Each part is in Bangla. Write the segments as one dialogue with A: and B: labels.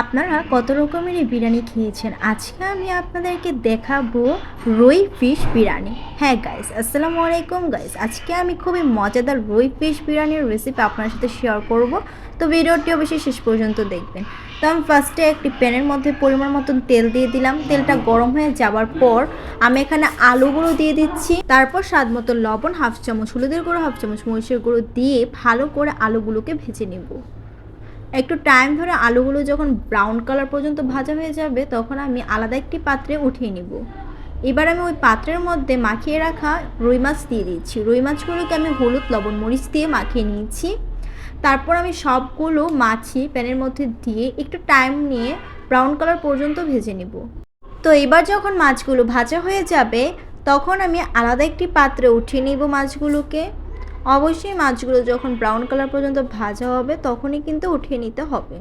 A: আপনারা কত রকমের বিরিয়ানি খেয়েছেন? আজকে আমি আপনাদেরকে দেখাবো রুই ফিশ বিরিয়ানি। হ্যাঁ গাইস আসসালামু আলাইকুম গাইস আজকে আমি খুবই মজাদার রুই ফিশ বিরিয়ানির রেসিপি আপনার সাথে শেয়ার করব। তো ভিডিওটি অবশ্যই শেষ পর্যন্ত দেখবেন। তো আমি ফার্স্টে একটি প্যানের মধ্যে পরিমাণ মতন তেল দিয়ে দিলাম। তেলটা গরম হয়ে যাওয়ার পর আমি এখানে আলুগুলো দিয়ে দিচ্ছি। তারপর স্বাদ মতো লবণ, হাফ চামচ হলুদের গুঁড়ো, হাফ চামচ মরিচের গুঁড়ো দিয়ে ভালো করে আলুগুলোকে ভেজে নেব। একটু টাইম ধরে আলুগুলো যখন ব্রাউন কালার পর্যন্ত ভাজা হয়ে যাবে, তখন আমি আলাদা একটি পাত্রে উঠিয়ে নিব। এবার আমি ওই পাত্রের মধ্যে মাখিয়ে রাখা রুই মাছ দিয়ে দিচ্ছি। রুই মাছগুলোকে আমি হলুদ, লবণ, মরিচ দিয়ে মাখিয়ে নিয়েছি। তারপর আমি সবগুলো মাছি প্যানের মধ্যে দিয়ে একটু টাইম নিয়ে ব্রাউন কালার পর্যন্ত ভেজে নেব। তো এবার যখন মাছগুলো ভাজা হয়ে যাবে, তখন আমি আলাদা একটি পাত্রে উঠিয়ে নিব মাছগুলোকে। অবশ্যই মাছগুলো যখন ব্রাউন কালার পর্যন্ত ভাজা হবে, তখনই কিন্তু উঠিয়ে নিতে হবে।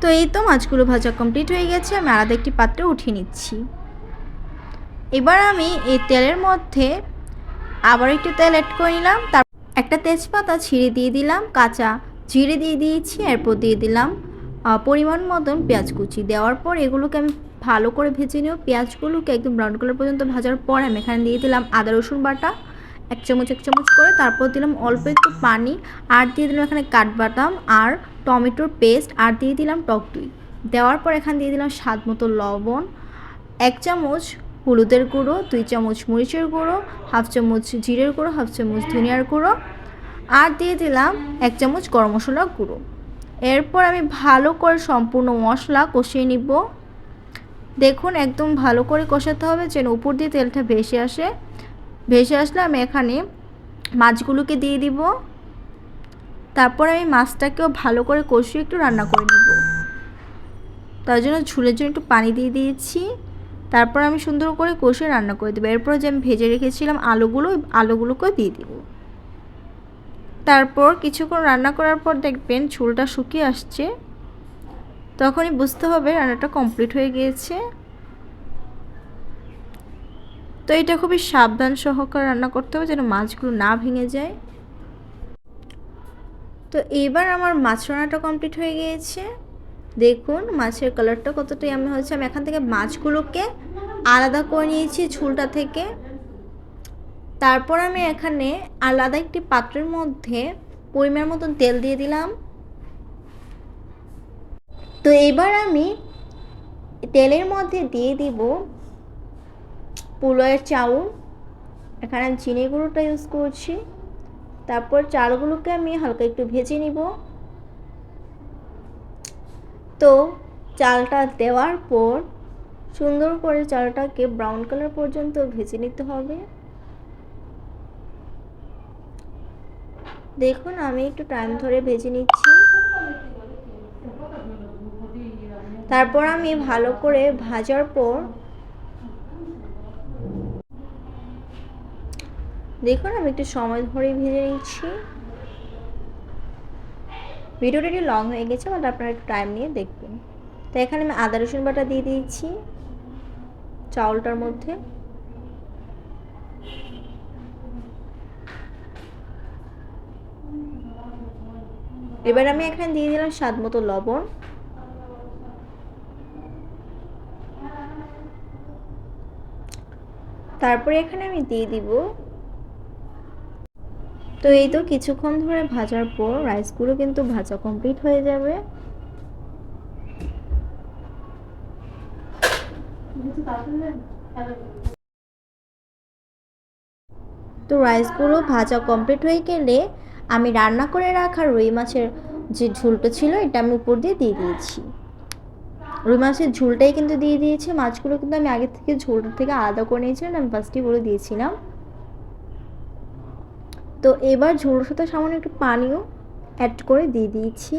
A: তো এই তো মাছগুলো ভাজা কমপ্লিট হয়ে গেছে, আমি আলাদা একটি পাত্রে উঠিয়ে নিচ্ছি। এবার আমি এই তেলের মধ্যে আবার একটু তেল অ্যাড করে নিলাম, তার একটা তেজপাতা ছিঁড়ে দিয়ে দিলাম, কাঁচা জিরে দিয়ে দিয়েছি, এরপর দিয়ে দিলাম পরিমাণ মতন পেঁয়াজ কুচি। দেওয়ার পর এগুলোকে আমি ভালো করে ভেজে নিও পেঁয়াজগুলোকে একদম ব্রাউন কালার পর্যন্ত ভাজার পর আমি এখানে দিয়ে দিলাম আদা রসুন বাটা। এক চামচ এক চামচ করে তারপর দিলাম অল্প একটু পানি, আর দিয়ে দিলাম এখানে কাঠবাদাম আর টমেটোর পেস্ট, আর দিয়ে দিলাম টক দই। দেওয়ার পর এখানে দিয়ে দিলাম স্বাদ মতো লবণ, এক চামচ হলুদের গুঁড়ো, দুই চামচ মরিচের গুঁড়ো, হাফ চামচ জিরের গুঁড়ো, হাফ চামচ ধনিয়ার গুঁড়ো, আর দিয়ে দিলাম এক চামচ গরম মশলা গুঁড়ো। এরপর আমি ভালো করে সম্পূর্ণ মশলা কষিয়ে নিব। দেখুন একদম ভালো করে কষাতে হবে যেন উপর দিয়ে তেলটা ভেসে আসে। ভেসে আসলে আমি এখানে মাছগুলোকে দিয়ে দিব। তারপর আমি মাছটাকেও ভালো করে কষিয়ে একটু রান্না করে নেব। তার জন্য ঝুলের জন্য একটু পানি দিয়ে দিয়েছি। তারপর আমি সুন্দর করে কষিয়ে রান্না করে দেবো। এরপর যে আমি ভেজে রেখেছিলাম আলুগুলো আলুগুলোকেও দিয়ে দিব। তারপর কিছুক্ষণ রান্না করার পর দেখবেন ঝুলটা শুকিয়ে আসছে। তখনই বুঝতে হবে রান্নাটা কমপ্লিট হয়ে গিয়েছে। তো এটা খুবই সাবধান সহকারে রান্না করতে হবে যেন মাছগুলো না ভেঙে যায়। তো এবার আমার মাছ রান্নাটা কমপ্লিট হয়ে গিয়েছে। দেখুন মাছের কালারটা কতটাই আমি হয়েছে। আমি এখান থেকে মাছগুলোকে আলাদা করে নিয়েছি ঝুলটা থেকে। তারপর আমি এখানে আলাদা একটি পাত্রের মধ্যে পরিমাণ মতন তেল দিয়ে দিলাম। তো এবার আমি তেলের মধ্যে দিয়ে দিব পোলোয়ের চাউল, এখানে আমি চিনি গুঁড়োটা ইউজ করছি। তারপর চালগুলোকে আমি হালকা একটু ভেজে নিব। তো চালটা দেওয়ার পর সুন্দর করে চালটাকে ব্রাউন কালার পর্যন্ত ভেজে নিতে হবে। দেখুন, আমি একটু টাইম ধরে ভেজে নিচ্ছি। তারপর আমি ভালো করে ভাজার পর দেখুন, আমি একটু সময় ধরে ভেজে নিচ্ছি। ভিডিওটা একটু লং হয়ে গেছে বাট আপনারা একটু টাইম নিয়ে দেখবেন। তো এখানে আমি আদা, রসুন বাটা দিয়ে দিয়েছি, চাউলটার মধ্যে। এবার আমি এখানে দিয়ে দিলাম স্বাদ মতো লবণ। তারপরে এখানে আমি দিয়ে দিব তো এই তো কিছুক্ষণ ধরে ভাজার পর রাইসগুলো কিন্তু ভাজা কমপ্লিট হয়ে যাবে। তো রাইসগুলো ভাজা কমপ্লিট হয়ে গেলে আমি রান্না করে রাখা রুই মাছের যে ঝোলটা ছিল এটা আমি উপর দিয়ে দিয়ে দিয়েছি। রুই মাছের ঝোলটাই কিন্তু দিয়ে দিয়েছি, মাছগুলো কিন্তু আমি আগে থেকে ঝোলটা থেকে আলাদা করে নিয়েছিলাম, আমি ফার্স্টেই বলে দিয়েছিলাম। তো এবার ঝোলের সাথে সামান্য একটু পানিও অ্যাড করে দিয়ে দিয়েছি।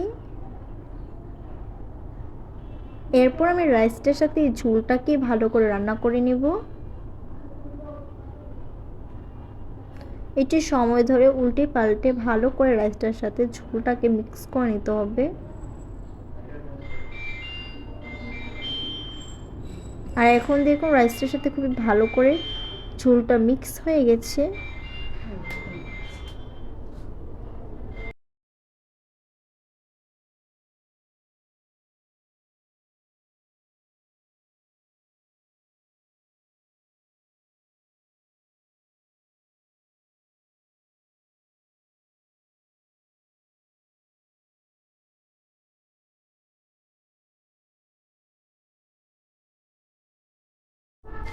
A: এরপর আমি রাইসটার সাথে ঝোলটাকে ভালো করে রান্না করে নেব। এটি সময় ধরে উল্টে পাল্টে ভালো করে রাইসটার সাথে ঝোলটাকে মিক্স করে নিতে হবে। আর এখন দেখুন রাইসটার সাথে খুবই ভালো করে ঝোলটা মিক্স হয়ে গেছে।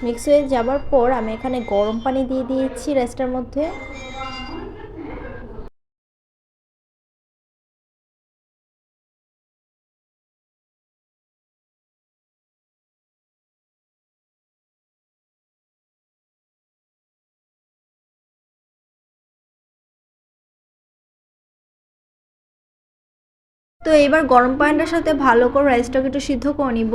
A: মিক্স হয়ে যাবার পর আমি এখানে গরম পানি দিয়ে দিয়েছি রাইসটার মধ্যে। তো এবার গরম পানিটার সাথে ভালো করে রাইসটাকে একটু সিদ্ধ করে নিব।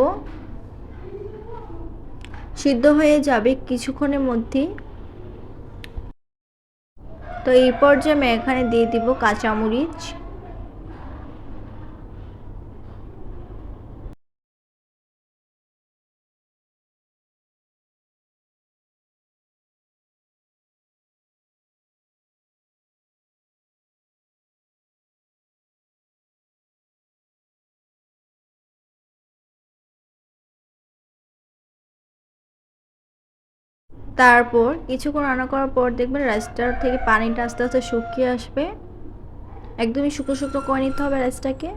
A: সিদ্ধ হয়ে যাবে কিছুক্ষণের মধ্যেই। তো এই পর্যায়ে আমি এখানে দিয়ে দিব কাঁচামরিচ। তারপর কিছুক্ষণ রান্না করার পর দেখবেন রাইসটার থেকে পানিটা আস্তে আস্তে শুকিয়ে আসবে। একদমই শুকনো শুকনো করে নিতে হবে রাইসটাকে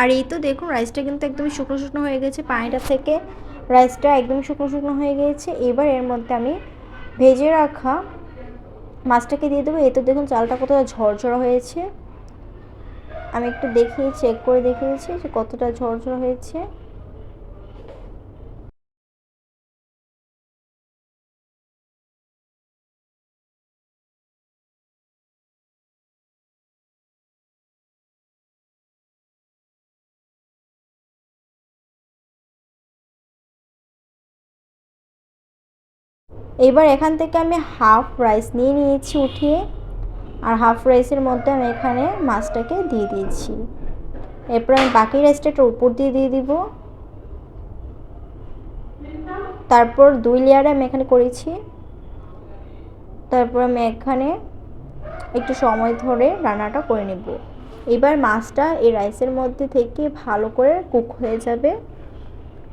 A: আর এই তো দেখুন রাইসটা কিন্তু একদমই শুকনো শুকনো হয়ে গেছে পানিটা থেকে। রাইসটা একদম শুকনো শুকনো হয়ে গিয়েছে এবার এর মধ্যে আমি ভেজে রাখা মাছটাকে দিয়ে দেবো। এই তো দেখুন, চালটা কতটা ঝরঝরা হয়েছে। আমি একটু দেখিয়ে চেক করে দেখিয়েছি যে কতটা ঝরঝরা হয়েছে। এবার এখান থেকে আমি হাফ রাইস নিয়ে নিয়েছি উঠিয়ে, আর হাফ রাইসের মধ্যে আমি এখানে মাছটাকে দিয়ে দিয়েছি। এরপর আমি বাকি রাইসটা একটু উপর দিয়ে দিয়ে দিব। তারপর দুই লেয়ারে আমি এখানে করেছি। তারপর আমি এখানে একটু সময় ধরে রান্নাটা করে নেব। এবার মাছটা এই রাইসের মধ্যে থেকে ভালো করে কুক হয়ে যাবে।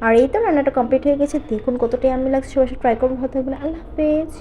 A: আর এই তো রান্নাটা কমপ্লিট হয়ে গেছে। দেখুন কতটাই আমি লাগছে সবাই ট্রাই করুন, ভালো থাকবেন। আল্লাহ হাফেজ।